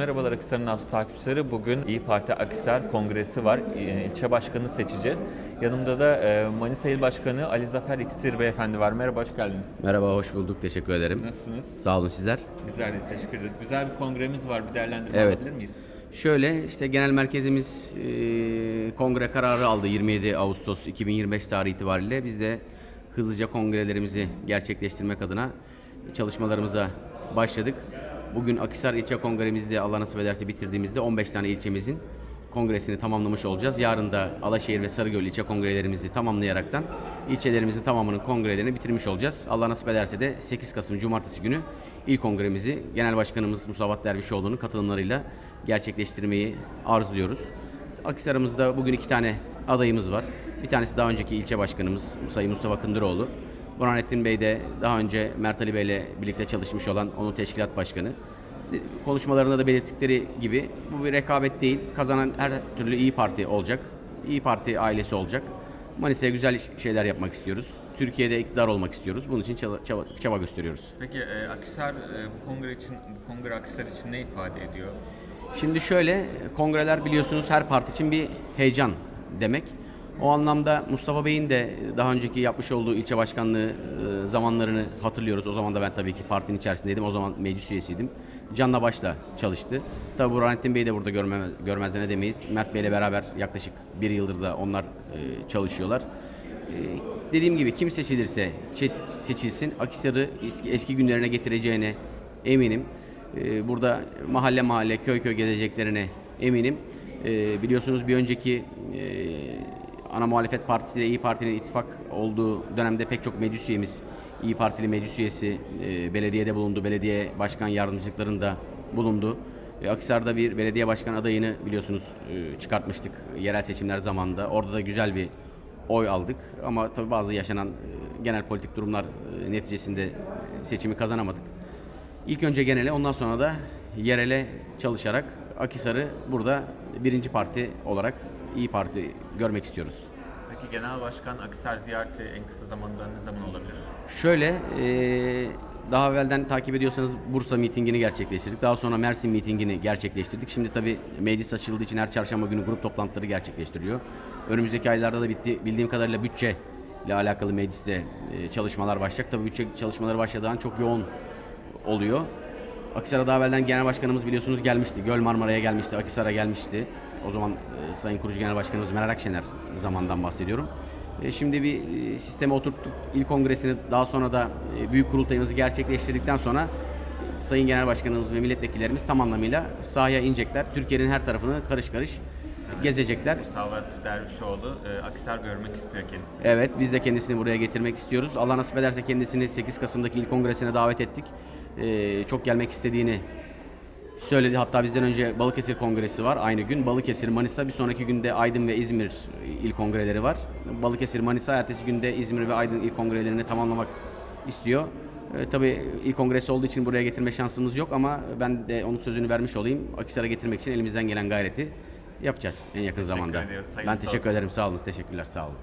Merhabalar Akhisar'ın Nabzı takipçileri. Bugün İyi Parti Akhisar Kongresi var. Ee, İlçe başkanı seçeceğiz. Yanımda da e, Manisa İl Başkanı Ali Zafer İksir Beyefendi var. Merhaba, hoş geldiniz. Merhaba, hoş bulduk. Teşekkür ederim. Nasılsınız? Sağ olun sizler. Bizler de teşekkür ederiz. Güzel bir kongremiz var. Bir değerlendirme Evet. alabilir miyiz? Şöyle işte genel merkezimiz e, kongre kararı aldı 27 Ağustos 2025 tarihi itibariyle. Biz de hızlıca kongrelerimizi gerçekleştirmek adına çalışmalarımıza başladık. Bugün Akhisar İlçe Kongremizde Allah nasip ederse bitirdiğimizde 15 tane ilçemizin kongresini tamamlamış olacağız. Yarın da Alaşehir ve Sarıgöl ilçe kongrelerimizi tamamlayaraktan ilçelerimizin tamamının kongrelerini bitirmiş olacağız. Allah nasip ederse de 8 Kasım Cumartesi günü ilk kongremizi Genel Başkanımız Musavat Dervişoğlu'nun katılımlarıyla gerçekleştirmeyi arzuluyoruz. Akhisar'ımızda bugün iki tane adayımız var. Bir tanesi daha önceki ilçe başkanımız Sayın Mustafa Kındıroğlu. Burhanettin Bey de daha önce Mert Ali Bey ile birlikte çalışmış olan onun teşkilat başkanı. Konuşmalarında da belirttikleri gibi bu bir rekabet değil. Kazanan her türlü İyi Parti olacak. İyi Parti ailesi olacak. Manisa'ya güzel şeyler yapmak istiyoruz. Türkiye'de iktidar olmak istiyoruz. Bunun için çaba, çaba, çaba gösteriyoruz. Peki e, Akhisar e, bu kongre için, bu kongre Akhisar için ne ifade ediyor? Şimdi şöyle, kongreler biliyorsunuz her parti için bir heyecan demek. O anlamda Mustafa Bey'in de daha önceki yapmış olduğu ilçe başkanlığı e, zamanlarını hatırlıyoruz. O zaman da ben tabii ki partinin içerisindeydim. O zaman meclis üyesiydim. Canla başla çalıştı. Tabii Burhanettin Bey'i de burada görme, görmezden edemeyiz. Mert Bey'le beraber yaklaşık bir yıldır da onlar e, çalışıyorlar. E, dediğim gibi kim seçilirse seçilsin Akhisar'ı eski, eski günlerine getireceğine eminim. Burada mahalle mahalle köy köy gezeceklerine eminim. Biliyorsunuz bir önceki ana muhalefet partisi ile İyi Parti'nin ittifak olduğu dönemde pek çok meclis üyemiz İyi Partili meclis üyesi e, belediyede bulundu. Belediye başkan yardımcılıklarında bulundu. E, Akhisar'da bir belediye başkan adayını biliyorsunuz e, çıkartmıştık yerel seçimler zamanında. Orada da güzel bir oy aldık ama tabii bazı yaşanan e, genel politik durumlar e, neticesinde e, seçimi kazanamadık. İlk önce genele ondan sonra da yerele çalışarak Akhisar'ı burada birinci parti olarak iyi Parti görmek istiyoruz. Peki Genel Başkan Akhisar ziyareti en kısa zamanda ne zaman olabilir? Şöyle e, daha evvelden takip ediyorsanız Bursa mitingini gerçekleştirdik. Daha sonra Mersin mitingini gerçekleştirdik. Şimdi tabii meclis açıldığı için her çarşamba günü grup toplantıları gerçekleştiriliyor. Önümüzdeki aylarda da bitti, bildiğim kadarıyla bütçe ile alakalı mecliste e, çalışmalar başlayacak. Tabii bütçe çalışmaları başladığı an çok yoğun oluyor. Akhisar'a daha evvelden genel başkanımız biliyorsunuz gelmişti. Göl Marmara'ya gelmişti, Akhisar'a gelmişti. O zaman e, Sayın Kurucu Genel Başkanımız Meral Akşener zamandan bahsediyorum. E, şimdi bir e, sisteme oturttuk. İl kongresini daha sonra da e, büyük kurultayımızı gerçekleştirdikten sonra e, Sayın Genel Başkanımız ve milletvekillerimiz tam anlamıyla sahaya inecekler. Türkiye'nin her tarafını karış karış gezecekler. Musavat Dervişoğlu e, Akhisar görmek istiyor kendisi. Evet biz de kendisini buraya getirmek istiyoruz. Allah nasip ederse kendisini 8 Kasım'daki il kongresine davet ettik. Ee, çok gelmek istediğini söyledi. Hatta bizden önce Balıkesir Kongresi var aynı gün. Balıkesir, Manisa bir sonraki günde Aydın ve İzmir il kongreleri var. Balıkesir, Manisa ertesi günde İzmir ve Aydın il kongrelerini tamamlamak istiyor. Ee, tabii il kongresi olduğu için buraya getirme şansımız yok ama ben de onun sözünü vermiş olayım. Akhisar'a getirmek için elimizden gelen gayreti yapacağız en yakın zamanda. ediyoruz. Ben teşekkür olsun. ederim. Sağ olun. Teşekkürler. Sağ olun.